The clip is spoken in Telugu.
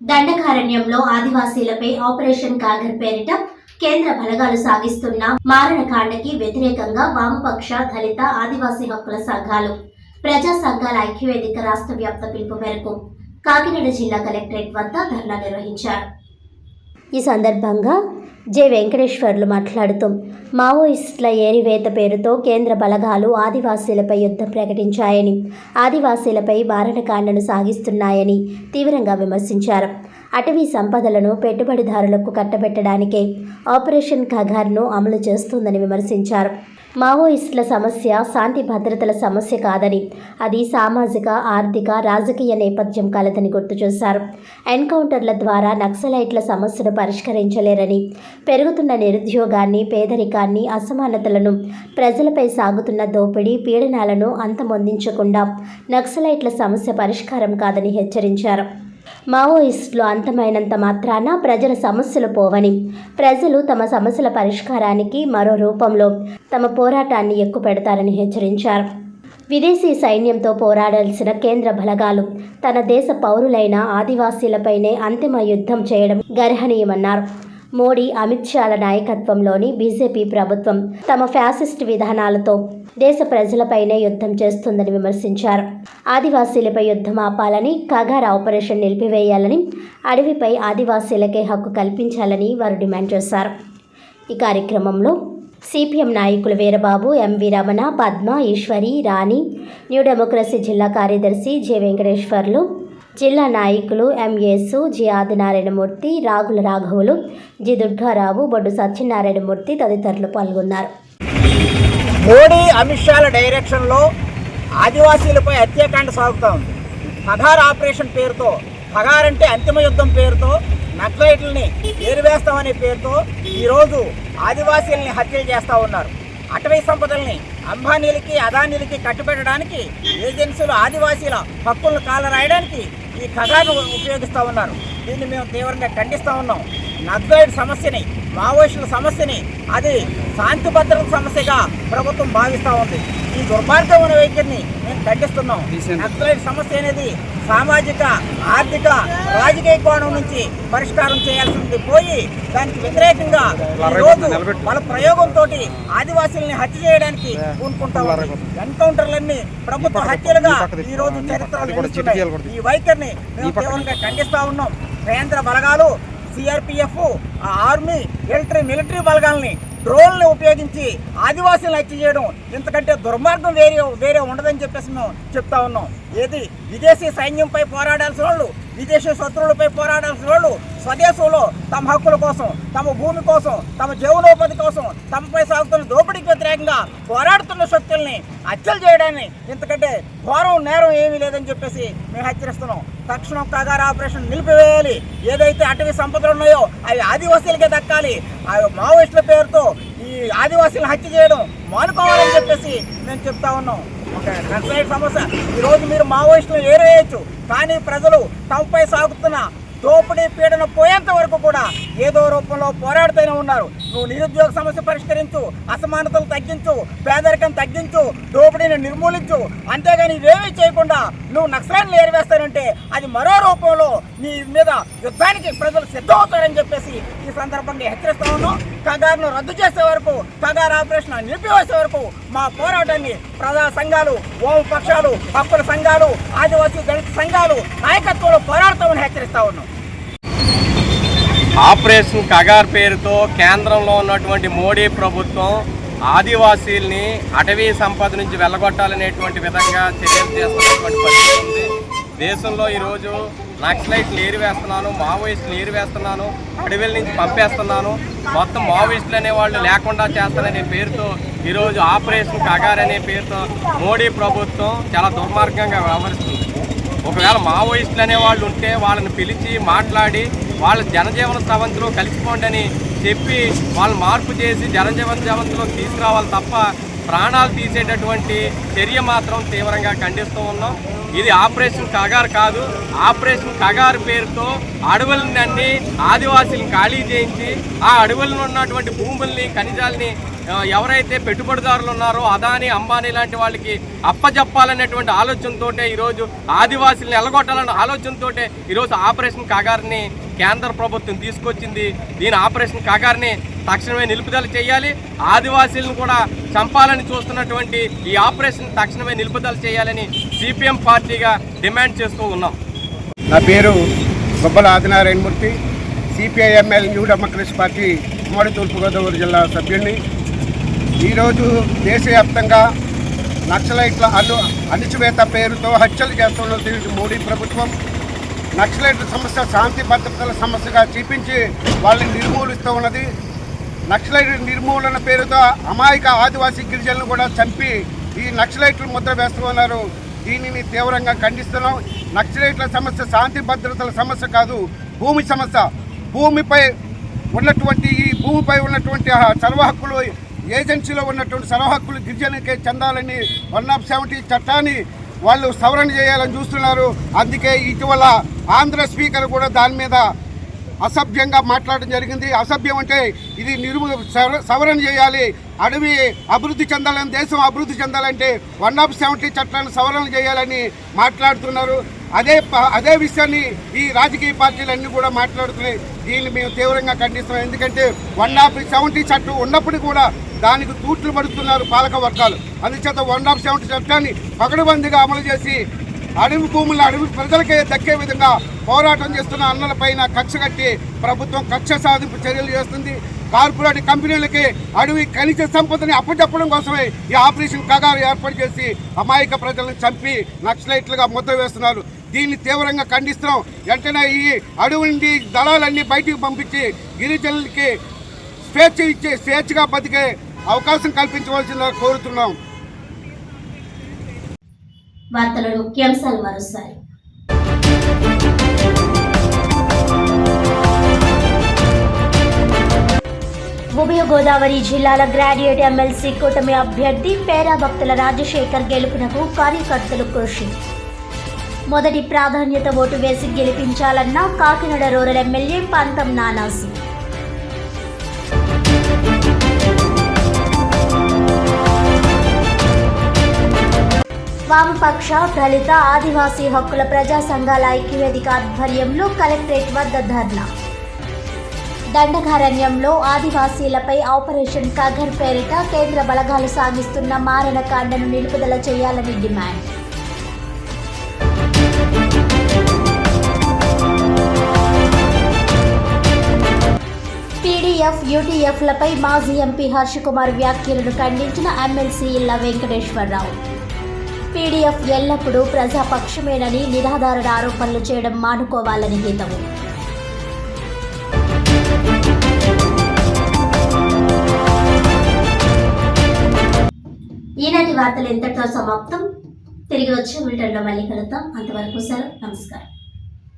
దండకారణ్యంలో ఆదివాసీలపై ఆపరేషన్ కాగర్ పేరిట కేంద్ర బలగాలు సాగిస్తున్న మారణకాండకి వ్యతిరేకంగా వామపక్ష దళిత ఆదివాసీ హక్కుల సంఘాలు ప్రజా సంఘాల ఐక్యవేదిక రాష్ట్ర వ్యాప్త పిలుపు మేరకు కాకినాడ జిల్లా కలెక్టరేట్ వద్ద ధర్నా నిర్వహించారు. ఈ సందర్భంగా జె వెంకటేశ్వర్లు మాట్లాడుతూ మావోయిస్టుల ఏరివేత పేరుతో కేంద్ర బలగాలు ఆదివాసీలపై యుద్ధం ప్రకటించాయని ఆదివాసీలపై మారణకాండను సాగిస్తున్నాయని తీవ్రంగా విమర్శించారు. అటవీ సంపదలను పెట్టుబడిదారులకు కట్టబెట్టడానికే ఆపరేషన్ ఖగార్ను అమలు చేస్తుందని విమర్శించారు. మావోయిస్టుల సమస్య శాంతి భద్రతల సమస్య కాదని అది సామాజిక ఆర్థిక రాజకీయ నేపథ్యం కలదని గుర్తు చేశారు. ఎన్కౌంటర్ల ద్వారా నక్సలైట్ల సమస్యను పరిష్కరించలేరని పెరుగుతున్న నిరుద్యోగాన్ని పేదరికాన్ని అసమానతలను ప్రజలపై సాగుతున్న దోపిడీ పీడనాలను అంతమొందించకుండా నక్సలైట్ల సమస్య పరిష్కారం కాదని హెచ్చరించారు. మావోయిస్టులు అంతమైనంత మాత్రాన ప్రజల సమస్యలు పోవని ప్రజలు తమ సమస్యల పరిష్కారానికి మరో రూపంలో తమ పోరాటాన్ని ఎక్కుపెడతారని హెచ్చరించారు. విదేశీ సైన్యంతో పోరాడాల్సిన కేంద్ర బలగాలు తన దేశ పౌరులైన ఆదివాసీలపైనే అంతిమ యుద్ధం చేయడం గర్హనీయమన్నారు. మోడీ అమిత్ షాల నాయకత్వంలోని బీజేపీ ప్రభుత్వం తమ ఫ్యాసిస్ట్ విధానాలతో దేశ ప్రజలపైనే యుద్ధం చేస్తుందని విమర్శించారు. ఆదివాసీలపై యుద్ధం ఆపాలని కగార్ ఆపరేషన్ నిలిపివేయాలని అడవిపై ఆదివాసీలకే హక్కు కల్పించాలని వారు డిమాండ్ చేశారు. ఈ కార్యక్రమంలో సిపిఎం నాయకులు Veerababu M V Ramana Padma Eswari Rani new democracy జిల్లా కార్యదర్శి జె వెంకటేశ్వర్లు జిల్లా నాయకులు ఎంఏసు జి ఆదినారాయణమూర్తి రాగుల రాఘవులు జి దుర్గారావు బొడ్డు సత్యనారాయణమూర్తి తదితరులు పాల్గొన్నారు. మోడీ అమిత్ షాల డైరెక్షన్లో ఆదివాసీలపై హత్యాకాండ సాగుతూ ఉంది పగార్ ఆపరేషన్ పేరుతో పగార్ అంటే అంతిమ యుద్ధం పేరుతో నక్సలైట్లని ఏరివేస్తామనే పేరుతో ఈరోజు ఆదివాసీలని హత్యలు చేస్తూ ఉన్నారు. అటవీ సంపదల్ని అంబానీలకి అదానీలకి కట్టుబెట్టడానికి ఏజెన్సీలు ఆదివాసీల హక్కులను కాలరాయడానికి ఈ కథాను ఉపయోగిస్తూ ఉన్నారు. దీన్ని మేము తీవ్రంగా ఖండిస్తూ ఉన్నాం. నక్సలైట్ సమస్యని మావోయిస్టుల సమస్యని అది శాంతి భద్రత సమస్యగా ప్రభుత్వం భావిస్తూ ఉంది. ఈ దుర్మార్గమైన వైఖరిని మేము ఖండిస్తున్నాం నక్సలైట్ సమస్య అనేది సామాజిక ఆర్థిక రాజకీయ కోణం నుంచి పరిష్కారం చేయాల్సింది పోయి దానికి వ్యతిరేకంగా ఈరోజు వాళ్ళ ప్రయోగంతో ఆదివాసీల్ని హత్య చేయడానికి పూనుకుంటా ఉంది. ఎన్కౌంటర్లన్నీ ప్రభుత్వ హత్యలుగా ఈ రోజు చరిత్రలో నిలుస్తున్నాయి. ఈ వైఖరిని మేము తీవ్రంగా ఖండిస్తా ఉన్నాం. కేంద్ర బలగాలు సిఆర్పిఎఫ్ ఆర్మీ మిలిటరీ మిలిటరీ బలగాల్ని డ్రోన్లు ఉపయోగించి ఆదివాసీలను హత్య చేయడం ఇంతకంటే దుర్మార్గం వేరే వేరే ఉండదని చెప్పేసి మేము చెప్తా ఉన్నాం. ఏది? విదేశీ సైన్యంపై పోరాడాల్సిన వాళ్ళు విదేశీ శత్రువులపై పోరాడాల్సిన వాళ్ళు స్వదేశంలో తమ హక్కుల కోసం తమ భూమి కోసం తమ జీవనోపాధి కోసం తమపై సాగుతున్న దోపిడీకి వ్యతిరేకంగా పోరాడుతున్న శక్తుల్ని హత్యలు చేయడాన్ని ఇంతకంటే ఘోరం నేరం ఏమీ లేదని చెప్పేసి మేము హెచ్చరిస్తున్నాం. తక్షణం కగారు ఆపరేషన్ నిలిపివేయాలి. ఏదైతే అటవీ సంపదలు ఉన్నాయో అవి ఆదివాసీలకే దక్కాలి. ఆ మావోయిస్టుల పేరుతో ఈ ఆదివాసీలను హత్య చేయడం మానుకోవాలని చెప్పేసి మేము చెప్తా ఉన్నాం. ఒక నక్సలైట్ సమస్య. ఈరోజు మీరు మావోయిస్టులు ఏరేయచ్చు. కానీ ప్రజలు తమపై సాగుతున్న దోపిడీ పీడన పోయేంత వరకు కూడా ఏదో రూపంలో పోరాడుతూనే ఉన్నారు. నువ్వు నిరుద్యోగ సమస్య పరిష్కరించు అసమానతలు తగ్గించు పేదరికం తగ్గించు దోపిడీని నిర్మూలించు. అంతేగాని ఇవేమీ చేయకుండా నువ్వు నక్సలాన్ని ఏరివేస్తానంటే అది మరో రూపంలో నీ మీద యుద్ధానికి ప్రజలు సిద్ధమవుతారని చెప్పేసి ఈ సందర్భంగా హెచ్చరిస్తా ఉన్నాం. కగారును రద్దు చేసే వరకు కగారు ఆపరేషన్ నిలిపివేసే వరకు మా పోరాటాన్ని ప్రజా సంఘాలు వామపక్షాలు హక్కుల సంఘాలు ఆదివాసీ దళిత సంఘాలు నాయకత్వంలో పోరాడతామని హెచ్చరిస్తా ఉన్నాం. ఆపరేషన్ కగార్ పేరుతో కేంద్రంలో ఉన్నటువంటి మోడీ ప్రభుత్వం ఆదివాసీల్ని అటవీ సంపద నుంచి వెళ్ళగొట్టాలనేటువంటి విధంగా చర్యలు చేస్తున్నటువంటి పరిస్థితి ఉంది. దేశంలో ఈరోజు నక్సలైట్లు ఏరివేస్తున్నాను మావోయిస్టులు ఏరివేస్తున్నాను అడవిల నుంచి పంపేస్తున్నాను. మొత్తం మావోయిస్టులు అనేవాళ్ళు లేకుండా చేస్తారనే పేరుతో ఈరోజు ఆపరేషన్ కగార్ అనే పేరుతో మోడీ ప్రభుత్వం చాలా దుర్మార్గంగా వ్యవహరిస్తుంది. ఒకవేళ మావోయిస్టులు అనే వాళ్ళు ఉంటే వాళ్ళని పిలిచి మాట్లాడి వాళ్ళ జనజీవన స్రవంతిలో కలిసిపోండి అని చెప్పి వాళ్ళు మార్పు చేసి జనజీవన జవంతిలోకి తీసుకురావాలి తప్ప ప్రాణాలు తీసేటటువంటి చర్య మాత్రం తీవ్రంగా ఖండిస్తూ ఉన్నాం. ఇది ఆపరేషన్ కగారు కాదు. ఆపరేషన్ కగారు పేరుతో అడవులన్నీ ఆదివాసీలను ఖాళీ చేయించి ఆ అడవులను ఉన్నటువంటి భూముల్ని ఖనిజాలని ఎవరైతే పెట్టుబడిదారులు ఉన్నారో అదాని అంబానీ లాంటి వాళ్ళకి అప్పజెప్పాలనేటువంటి ఆలోచనతోటే ఈరోజు ఆదివాసీలను ఎలగొట్టాలన్న ఆలోచనతోటే ఈరోజు ఆపరేషన్ కగారిని కేంద్ర ప్రభుత్వం తీసుకొచ్చింది దీని ఆపరేషన్ కాగారిని తక్షణమే నిలుపుదల చేయాలి. ఆదివాసీలను కూడా చంపాలని చూస్తున్నటువంటి ఈ ఆపరేషన్ తక్షణమే నిలుపుదల చేయాలని సిపిఎం పార్టీగా డిమాండ్ చేస్తూ ఉన్నాం. నా పేరు Goppala Adinarayanamurthy CPIML new democracy party ఉమ్మడి తూర్పుగోదావరి జిల్లా సభ్యుడిని. ఈరోజు దేశవ్యాప్తంగా నక్సలైట్ల అను అణిచివేత పేరుతో హత్యలు చేస్తున్న మోడీ ప్రభుత్వం నక్సలైట్ల సమస్య శాంతి భద్రతల సమస్యగా చూపించి వాళ్ళని నిర్మూలిస్తూ ఉన్నది. నక్సలైట్ నిర్మూలన పేరుతో అమాయక ఆదివాసీ గిరిజనులు కూడా చంపి ఈ నక్సలైట్లు ముద్ర వేస్తూ ఉన్నారు దీనిని తీవ్రంగా ఖండిస్తున్నాం. నక్సలైట్ల సమస్య శాంతి భద్రతల సమస్య కాదు భూమి సమస్య. భూమిపై ఉన్నటువంటి ఈ భూమిపై ఉన్నటువంటి ఆ సర్వ హక్కులు ఏజెన్సీలో ఉన్నటువంటి సర్వ హక్కులు గిరిజనులకే చెందాలని వన్ ఆఫ్ సెవెంటీ చట్టాన్ని వాళ్ళు సవరణ చేయాలని చూస్తున్నారు. అందుకే ఇటీవల ఆంధ్ర స్పీకర్ కూడా దాని మీద అసభ్యంగా మాట్లాడడం జరిగింది. అసభ్యం అంటే ఇది నిరుము సవరణ చేయాలి. అడవి అభివృద్ధి చెందాలని దేశం అభివృద్ధి చెందాలంటే వన్ ఆఫ్ సెవెంటీ చట్టాన్ని సవరణ చేయాలని మాట్లాడుతున్నారు. అదే ప- అదే విషయాన్ని ఈ రాజకీయ పార్టీలన్నీ కూడా మాట్లాడుతున్నాయి. దీన్ని మేము తీవ్రంగా ఖండిస్తున్నాం. ఎందుకంటే వన్ ఆఫ్ సెవెంటీ చట్టం ఉన్నప్పుడు కూడా దానికి తూట్లు పడుతున్నారు పాలక వర్గాలు. అందుచేత వన్ ఆఫ్ సెవెంటీ చట్టాన్ని పకడ్బందీగా అమలు చేసి అడవి భూములను అడవి ప్రజలకే దక్కే విధంగా పోరాటం చేస్తున్న అన్నలపైన కక్ష కట్టి ప్రభుత్వం కక్ష సాధింపు చర్యలు చేస్తుంది. కార్పొరేట్ కంపెనీలకి అడవి ఖనిజ సంపదని అప్పచెప్పడం కోసమే ఈ ఆపరేషన్ కగారు ఏర్పాటు చేసి అమాయక ప్రజలను చంపి నక్సలైట్లుగా ముద్ర వేస్తున్నారు. దీన్ని తీవ్రంగా ఖండిస్తున్నాం. వెంటనే ఈ అడవి నుండి దళాలన్నీ బయటికి పంపించి గిరిజనులకి స్వేచ్ఛ ఇచ్చే స్వేచ్ఛగా బతికే అవకాశం కల్పించవలసిందిగా కోరుతున్నాం. వార్తల ముఖ్యాంశాలు మరోసారి. ఉభయ గోదావరి జిల్లాల గ్రాడ్యుయేట్ ఎమ్మెల్సీ కూటమి అభ్యర్థి పేరా భక్తుల రాజశేఖర్ గెలుపునకు కార్యకర్తలు కృషి మొదటి ప్రాధాన్యత ఓటు వేసి గెలిపించాలన్న కాకినాడ రూరల్ ఎమ్మెల్యే పంతం నానాసి వామపక్ష దళిత ఆదివాసీ హక్కుల ప్రజా సంఘాల ఐక్యవేదిక ఆధ్వర్యంలో కలెక్టరేట్ వద్ద ధర్నా. దండకారణ్యంలో ఆదివాసీలపై ఆపరేషన్ కగర్ పేరిట కేంద్ర బలగాలు సాగిస్తున్న మారణకాండను నిలుపుదల చేయాలని డిమాండ్. పీడీఎఫ్ యూటీఎఫ్లపై మాజీ ఎంపీ హర్ష కుమార్ వ్యాఖ్యలను ఖండించిన ఎమ్మెల్సీ ఇళ్ళ వెంకటేశ్వరరావు. పీడీఎఫ్ ఎల్లప్పుడూ ప్రజాపక్షమేనని నిరాధారణ ఆరోపణలు చేయడం మానుకోవాలని హితవు ఈనాటి వార్తలు ఇంతటితో సమాప్తం? తిరిగి వచ్చే బులెటిన్లో మళ్ళీ కలుద్దాం. అంతవరకు సెలవు. నమస్కారం.